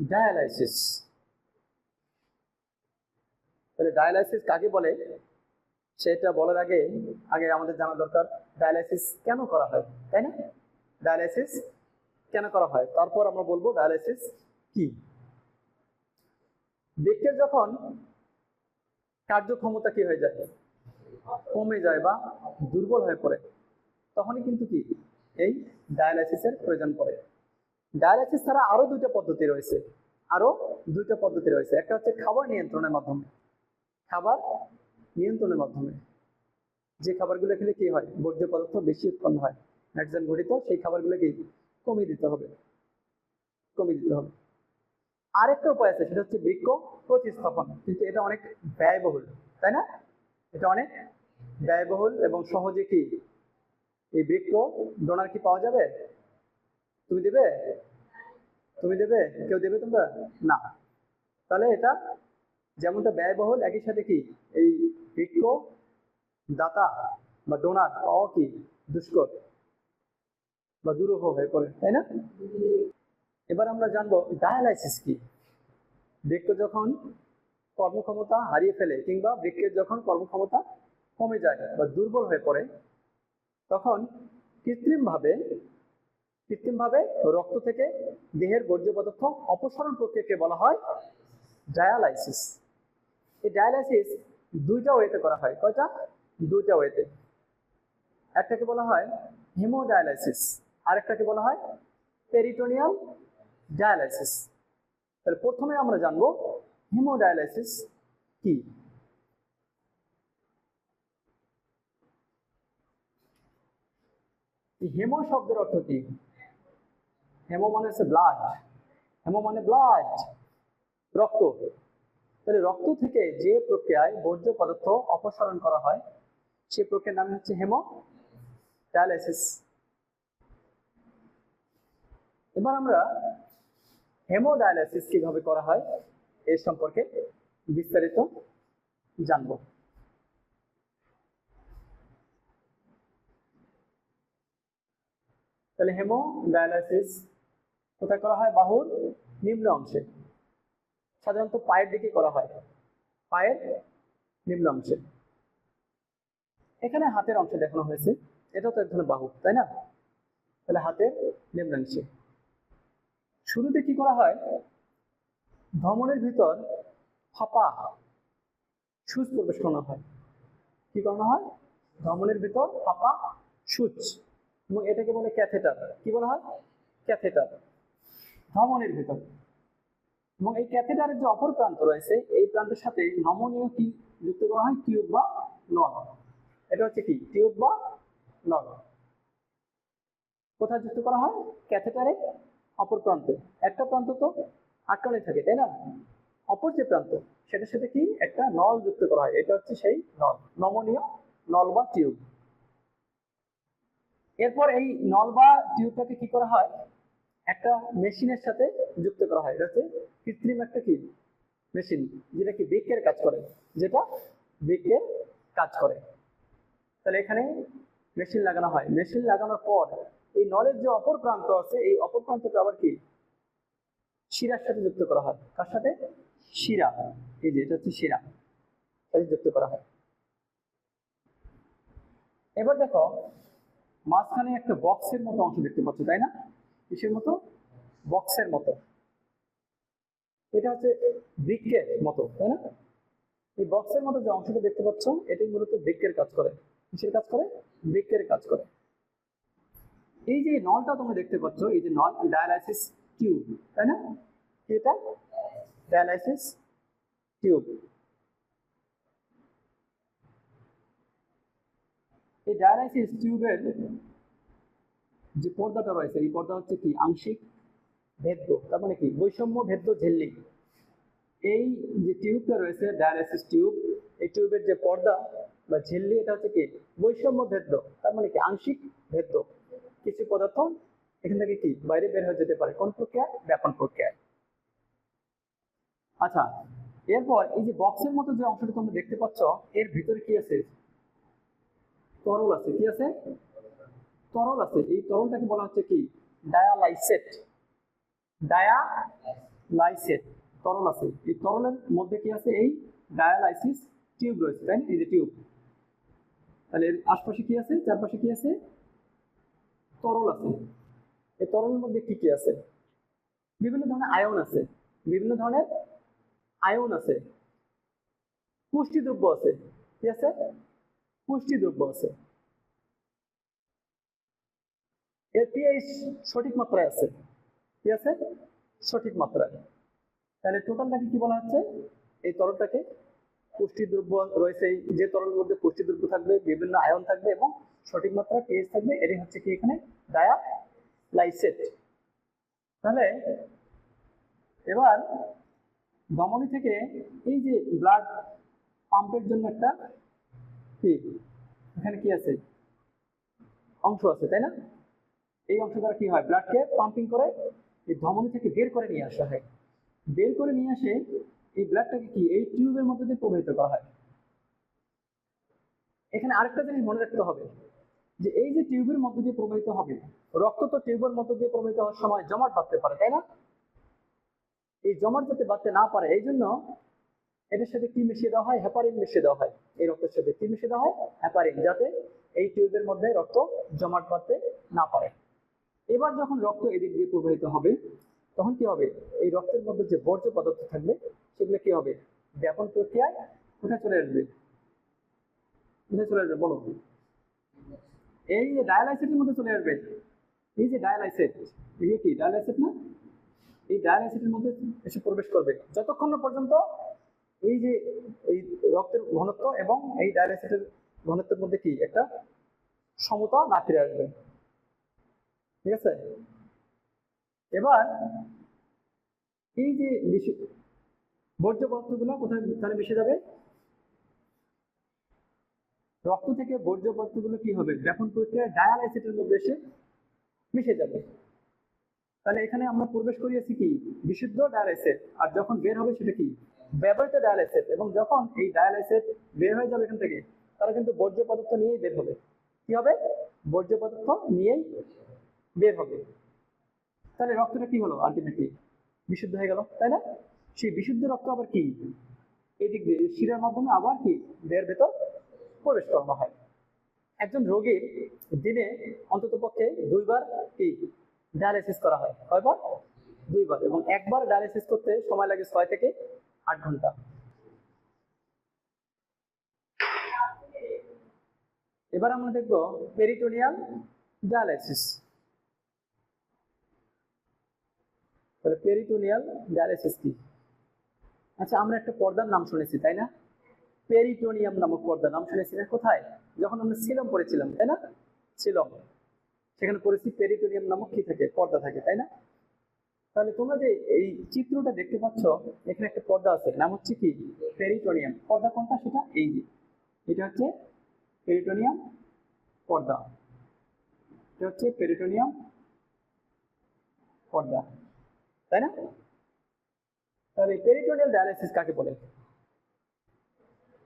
Dialysis তাহলে dialysis কাকে বলে? সেটা বলার আগে আগে আমাদের জানা দরকার ডায়ালাইসিস কেন করা হয়, তাই না? ডায়ালাইসিস কেন করা হয়? তারপর আমরা বলব ডায়ালাইসিস কি? ব্যক্তির যখন কার্যক্ষমতা কি হয়ে যায়? কমে যায় বা দুর্বল হয়ে পড়ে, তখনই কিন্তু কি? এই ডায়ালাইসিসের প্রয়োজন পড়ে। ডায়ালাইসিস ছাড়া আরও দুইটা পদ্ধতি রয়েছে। আরও দুইটা পদ্ধতি রয়েছে। একটা হচ্ছে খাবার নিয়ন্ত্রণের মাধ্যমে। খাবার নিয়ন্ত্রণের মাধ্যমে। যে খাবারগুলো খেলে কি হয়? বর্জ্য পদার্থ বেশি উৎপন্ন হয়। নাইট্রোজেন ঘটিত সেই খাবারগুলোকে কমিয়ে দিতে হবে। কমিয়ে দিতে হবে। আরেকটা উপায় আছে, সেটা হচ্ছে বৃক্ষ প্রতিস্থাপন। কিন্তু এটা অনেক ব্যয়বহুল, তাই না? এটা অনেক ব্যয়বহুল এবং সহজে কি? এই বৃক্ষ ডোনার কি পাওয়া যাবে? তুমি দেবে? তুমি দেবে? কেউ দেবে তোমরা? না। তাহলে এটা যেমনটা ব্যয়বহুল, একই সাথে কি? এই বৃক্ষ, দাতা বা ডোনার পাওয়া কি? দুষ্কর বা দুরূহ হয়ে পড়ে, তাই না? এবার আমরা জানব ডায়ালাইসিস কি? বৃক্ষ যখন কর্মক্ষমতা হারিয়ে ফেলে কিংবা বৃক্ষের যখন কর্মক্ষমতা কমে যায় বা দুর্বল হয়ে পড়ে, তখন কৃত্রিমভাবে কৃত্রিমভাবে রক্ত থেকে দেহের বর্জ্য পদার্থ অপসারণ প্রক্রিয়াকে বলা হয় ডায়ালাইসিস। এই ডায়ালাইসিস দুইটা ওয়েতে করা হয়। কয়টা? দুইটা ওয়েতে। একটাকে বলা হয় হেমোডায়ালাইসিস, আরেকটাকে বলা হয় পেরিটোনিয়াল ডায়ালাইসিস। তাহলে প্রথমে আমরা জানব হেমোডায়ালাইসিস কি? হেমো শব্দের অর্থ কি? হেমো মানে হচ্ছে ব্লাড হেমো মানে ব্লাড রক্ত। তাহলে রক্ত থেকে যে প্রক্রিয়ায় বর্জ্য পদার্থ অপসারণ করা হয়, সে প্রক্রিয়ার নাম হচ্ছে হেমো ডায়ালাইসিস এবার আমরা হেমোডায়ালাইসিস কীভাবে করা হয়, এ সম্পর্কে বিস্তারিত জানব। তাহলে হেমোডায়ালাইসিস কোথায় করা হয়? বাহুর নিম্ন অংশে। সাধারণত পায়ের দিকে করা হয়। পায়ের নিম্ন অংশে। এখানে হাতের অংশে দেখানো হয়েছে। এটা তো এক ধরনের বাহু, তাই না? তাহলে হাতের নিম্নাংশে শুরুতে কি করা হয়? ধমনের ভিতর ফাঁপা সুচ প্রবেশ করানো হয়। কি করানো হয়? ধমনের ভিতর ফাঁপা সুচ। এবং এটাকে বলে ক্যাথেটার। কি বলা হয়? ক্যাথেটার। ধমনের ভিতর। এবং এই ক্যাথেটারের যে অপর প্রান্ত রয়েছে, এই প্রান্তের সাথে নমনীয় কি যুক্ত করা হয়? টিউব বা নল এটা হচ্ছে কি? টিউব বা নল কোথায় যুক্ত করা হয়? ক্যাথেটারে অপর প্রান্তে। একটা প্রান্ত তো আটকানো থাকে, তাই না? অপর যে প্রান্ত, সেটার সাথে কি? একটা নল যুক্ত করা হয়। এটা হচ্ছে সেই নল, নমনীয় নল বা টিউব। এরপর এই নল বা টিউবটাকে কি করা হয়? একটা মেশিনের সাথে যুক্ত করা হয়। এটা হচ্ছে কৃত্রিম একটা কি? মেশিন যেটা কি বৃক্ষের কাজ করে, যেটা বৃক্ষের কাজ করে। তাহলে এখানে মেশিন লাগানো হয়। মেশিন লাগানোর পর এই নলের যে অপর প্রান্ত আছে, এই অপর প্রান্তটা আবার কি? শিরার সাথে যুক্ত করা হয়। কার সাথে? শিরা। এই যে এটা হচ্ছে শিরা। সাথে যুক্ত করা হয়। এবার দেখো, মাঝখানে একটা বক্সের মতো অংশ দেখতে পাচ্ছ, তাই না? কিসের মতো? বক্সের মতো। এটা হচ্ছে বৃক্ষের মতো, তাই না? এই বক্সের মতো যে অংশটা দেখতে পাচ্ছ, এটাই মূলত বৃক্ষের কাজ করে। কিসের কাজ করে? বৃক্ষের কাজ করে। এই যে নলটা তোমরা দেখতে পাচ্ছ, এই যে নল ডায়ালাইসিস টিউব, তাই না? এটা ডায়ালাইসিস টিউব। এই ডায়ালাইসিস টিউবের যে পর্দাটা রয়েছে, এই পর্দা হচ্ছে কি? আংশিক ভেদ্য, তার মানে কি? বৈষম্য ভেদ্য ঝিল্লি। এই যে টিউবটা রয়েছে ডায়ালাইসিস টিউব, এই টিউবের যে পর্দা বা ঝিল্লি, এটা হচ্ছে কি? বৈষম্য ভেদ্য, তার মানে কি? আংশিক ভেদ্য। কিছু পদার্থ এখান থেকে কি? বাইরে বের হয়ে যেতে পারে। কোন প্রক্রিয়ায় ব্যাপন প্রক্রিয়ায় আচ্ছা এরপর এই যে বক্সের মতো যে অংশটা তোমরা দেখতে পাচ্ছ, এর ভিতরে কি আছে? তরল আছে। কি আছে? তরল আছে। এই তরলটাকে বলা হচ্ছে কি? ডায়ালাইসেট ডায়ালাইসেট তরল আছে। এই তরলের মধ্যে কি আছে? এই ডায়ালাইসিস টিউব রয়েছে, তাই না? এই যে টিউব তাহলে এর আশপাশে কি আছে? চারপাশে কি আছে? তরল আছে। এই তরলের মধ্যে কি কি আছে? বিভিন্ন ধরনের আয়ন আছে। বিভিন্ন ধরনের আয়ন আছে। পুষ্টি দ্রব্য আছে। কি আছে? পুষ্টি দ্রব্য আছে। এর পিএইচ সঠিক মাত্রায় আছে। কি আছে? সঠিক মাত্রায়। তাহলে টোটালটাকে কি বলা হচ্ছে? এই তরলটাকে পুষ্টি দ্রব্য রয়েছে যে তরলের মধ্যে পুষ্টি দ্রব্য থাকবে, বিভিন্ন আয়ন থাকবে এবং সঠিক মাত্রায় পিএইচ থাকবে এটাই হচ্ছে কি এখানে? ডায়া লাইসেট তাহলে এবার ধমনী থেকে এই যে ব্লাড পাম্পের জন্য একটা কি? এখানে কি আছে? অংশ আছে, তাই না? এই অংশ দ্বারা কি হয়? ব্লাডকে পাম্পিং করে এই ধমনী থেকে বের করে নিয়ে আসা হয়। বের করে নিয়ে আসে, এই ব্লাডটাকে কি? এই টিউবের মধ্যে দিয়ে প্রবাহিত করা হয়। এখানে আরেকটা জিনিস মনে রাখতে হবে, যে এই যে টিউবের মধ্য দিয়ে প্রবাহিত হবে, রক্ত তো টিউবের মধ্য দিয়ে প্রবাহিত হওয়ার সময় জমাট বাঁধতে পারে, তাই না? এই জমাট যাতে বাঁধতে না পারে, এই জন্য এটার সাথে কি মিশিয়ে দেওয়া হয়? হেপারিন মিশিয়ে দেওয়া হয়। এই রক্তের সাথে কি মিশিয়ে দেওয়া হয়? হেপারিন যাতে এই টিউবের মধ্যে রক্ত জমাট বাঁধতে না পারে। এবার যখন রক্ত এদিক দিয়ে প্রবাহিত হবে, তখন কি হবে? এই রক্তের মধ্যে যে বর্জ্য পদার্থ থাকবে, সেগুলো কি হবে? ব্যাপন প্রক্রিয়ায় কোথায় চলে আসবে। কোথায় চলে আসবে, বলো। এই যে ডায়ালাইসিসের মধ্যে চলে আসবে। এই যে ডায়ালাইসিস এগুলো কি? ডায়ালাইসিস না? এই ডায়ালাইসিসের মধ্যে এসে প্রবেশ করবে। যতক্ষণ না পর্যন্ত এই যে এই রক্তের ঘনত্ব এবং এই ডায়ালাইসিসের ঘনত্বের মধ্যে কি? একটা সমতা না ফিরে আসবে। ঠিক আছে? এবার এই যে বর্জ্য পদার্থগুলো কোথায় তাহলে মিশে যাবে? রক্ত থেকে বর্জ্য পদার্থগুলো কি হবে? ব্যাপন প্রক্রিয়ায় ডায়ালাইসিসের মধ্যে এসে মিশে যাবে। তাহলে এখানে আমরা প্রবেশ করিয়েছি কি? বিশুদ্ধ ডায়ালাইসেট আর যখন বের হবে সেটা কি? ব্যবহৃত ডায়ালাইসেট এবং যখন এই ডায়ালাইসেট বের হয়ে যাবে এখান থেকে, তারা কিন্তু বর্জ্য পদার্থ নিয়েই বের হবে। কি হবে? বর্জ্য পদার্থ নিয়েই বের হবে। তাহলে রক্তটা কি হলো আলটিমেটলি বিশুদ্ধ হয়ে গেল, তাই না? সেই বিশুদ্ধ রক্ত আবার কি? এদিক দিয়ে শিরার মাধ্যমে আবার কি? দেহের ভেতর প্রবেশ করানো হয়। একজন রোগীর দিনে অন্তত পক্ষে দুইবার কি? ডায়ালিসিস করা হয়। কয়বার? দুইবার এবং একবার ডায়ালিসিস করতে সময় লাগে ছয় থেকে আট ঘণ্টা। এবার আমরা দেখব পেরিটোনিয়াল ডায়ালাইসিস তাহলে পেরিটোনিয়াল ডায়ালাইসিস কি? আচ্ছা আমরা একটা পর্দার নাম শুনেছি, তাই না? পেরিটোনিয়াম নামক পর্দার নাম শুনেছি না কোথায়? যখন আমরা সিলম পড়েছিলাম, তাই না? সিলম সেখানে পড়েছি পেরিটোনিয়াম নামক কি থাকে? পর্দা থাকে, তাই না? তাহলে তোমরা যে এই চিত্রটা দেখতে পাচ্ছ, এখানে একটা পর্দা আছে নাম হচ্ছে কি? পেরিটোনিয়াম পর্দা কোনটা? সেটা এই যে। এটা হচ্ছে পেরিটোনিয়াম পর্দা। এটা হচ্ছে পেরিটোনিয়াম পর্দা। তাই না? তাহলে পেরিটোনিয়াল ডায়ালাইসিস কাকে বলে?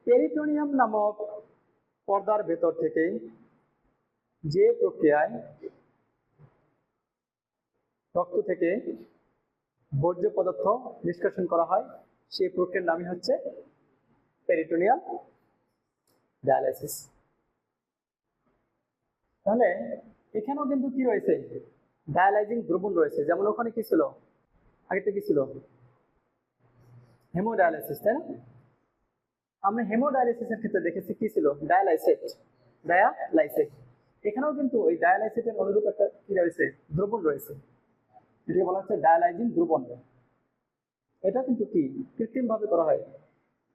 পেরিটোনিয়াম নামক পর্দার ভেতর থেকে যে প্রক্রিয়ায় রক্ত থেকে বর্জ্য পদার্থ নিষ্কাশন করা হয়, সেই প্রক্রিয়ার নামই হচ্ছে পেরিটোনিয়াল ডায়ালাইসিস তাহলে এখানেও কিন্তু কি রয়েছে? ডায়ালাইজিং দ্রবণ রয়েছে। যেমন ওখানে কি ছিল? আগেরটা কি ছিল হেমোডায়ালাইসিস তাই না? আমরা হেমোডায়ালাইসিসের ক্ষেত্রে দেখেছি কি ছিল? ডায়ালাইসেট ডায়ালাইসেট এখানেও কিন্তু ওই ডায়ালাইসেটের অনুরূপ একটা কি রয়েছে? দ্রবণ রয়েছে। এটাকে বলা হচ্ছে ডায়ালাইজিং দ্রবণ। এটা কিন্তু কি? কৃত্রিম ভাবে করা হয়।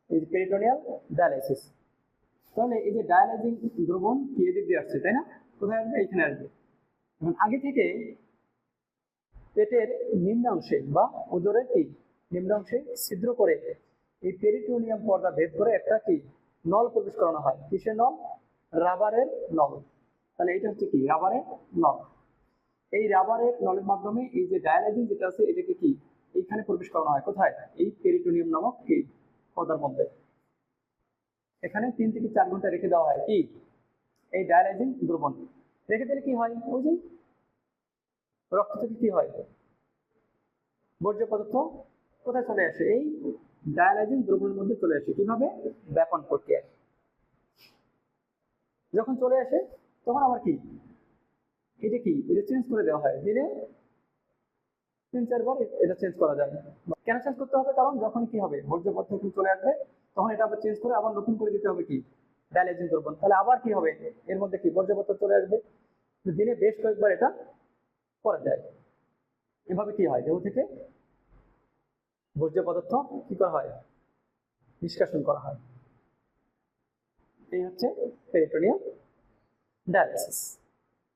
এই পেরিটোনিয়াল ডায়ালাইসিস তাহলে এই যে ডায়ালাইজিং দ্রবণ কি এদিক দিয়ে আসছে, তাই না? কোথায় আসবে? এখানে আসবে। এখন আগে থেকে পেটের নিম্নাংশে বা উদরের কি নিম্নাংশে ছিদ্র করে এই পেরিটোনিয়াম পর্দা ভেদ করে একটা কি নল প্রবেশ করানো হয়। কিসের নল? রাবারের নল। তাহলে এটা হচ্ছে কি? রাবারের নল। এই রাবারের নলের মাধ্যমে এই যে ডায়ালাইজিং যেটা আছে, এটাকে কি এইখানে প্রবেশ করানো হয়? কোথায়? এই পেরিটোনিয়াম নামক কি পর্দার মধ্যে। এখানে তিন থেকে চার ঘণ্টা রেখে দেওয়া হয়। কি? এই ডায়ালাইজিং দ্রবণ। রেখে দিলে কি হয়? ওই যে রক্ত থেকে কি হয়? বর্জ্য পদার্থ কোথায় চলে আসে? এই ডায়ালাইজিং দ্রবণের মধ্যে চলে আসে। কীভাবে? ব্যাপন প্রক্রিয়ায়। যখন চলে আসে, তখন আবার কি? এটা কি? এটা চেঞ্জ করে দেওয়া হয়। দিনে তিন চারবার এটা চেঞ্জ করা যায়। কেন চেঞ্জ করতে হবে? কারণ যখন কি হবে? বর্জ্য পদার্থ চলে আসবে, তখন এটা আবার চেঞ্জ করে আবার নতুন করে দিতে হবে কি? ডায়ালাইজিং দ্রবণ। তাহলে আবার কি হবে? এর মধ্যে কি? বর্জ্য পদার্থ চলে আসবে। দিনে বেশ কয়েকবার এটা করা যায়। এভাবে কি হয়? দেহ থেকে বর্জ্য পদার্থ কি করা হয়? নিষ্কাশন করা হয়। এই হচ্ছে পেরিটোনিয়াল ডায়ালিসিস